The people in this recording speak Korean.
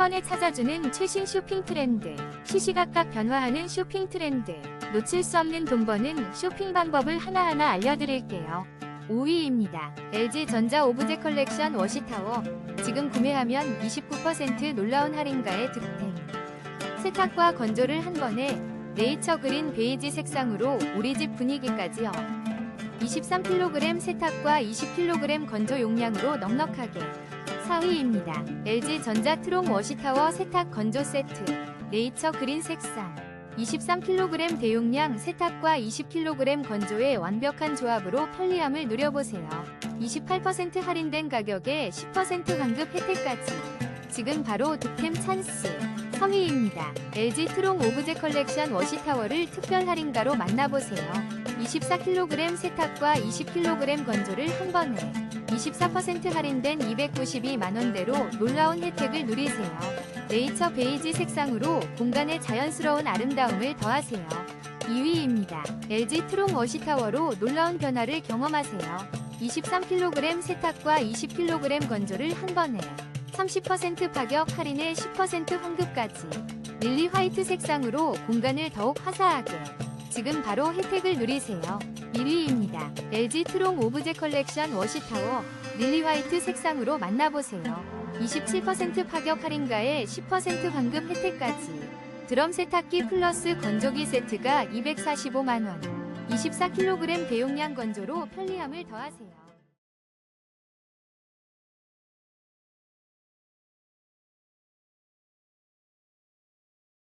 번에 찾아주는 최신 쇼핑 트렌드. 시시각각 변화하는 쇼핑 트렌드. 놓칠 수 없는 돈 버는 쇼핑 방법을 하나하나 알려드릴게요. 5위입니다. LG전자 오브제 컬렉션 워시타워. 지금 구매하면 29% 놀라운 할인가에 득템. 세탁과 건조를 한 번에 네이처 그린 베이지 색상으로 우리 집 분위기까지요. 23kg 세탁과 20kg 건조 용량으로 넉넉하게. 4위입니다. LG전자 트롱 워시타워 세탁 건조 세트. 네이처 그린 색상. 23kg 대용량 세탁과 20kg 건조의 완벽한 조합으로 편리함을 누려보세요. 28% 할인된 가격에 10% 환급 혜택까지. 지금 바로 득템 찬스. 3위입니다. LG 트롱 오브제 컬렉션 워시타워를 특별 할인가로 만나보세요. 24kg 세탁과 20kg 건조를 한 번에 24% 할인된 292만원대로 놀라운 혜택을 누리세요. 네이처 베이지 색상으로 공간의 자연스러운 아름다움을 더하세요. 2위입니다. LG 트롱 워시타워로 놀라운 변화를 경험하세요. 23kg 세탁과 20kg 건조를 한 번에 30% 파격 할인에 10% 환급까지 릴리 화이트 색상으로 공간을 더욱 화사하게 지금 바로 혜택을 누리세요. 1위입니다. LG 트롱 오브제 컬렉션 워시타워 릴리 화이트 색상으로 만나보세요. 27% 파격 할인가에 10% 환급 혜택까지 드럼 세탁기 플러스 건조기 세트가 245만원 24kg 대용량 건조로 편리함을 더하세요.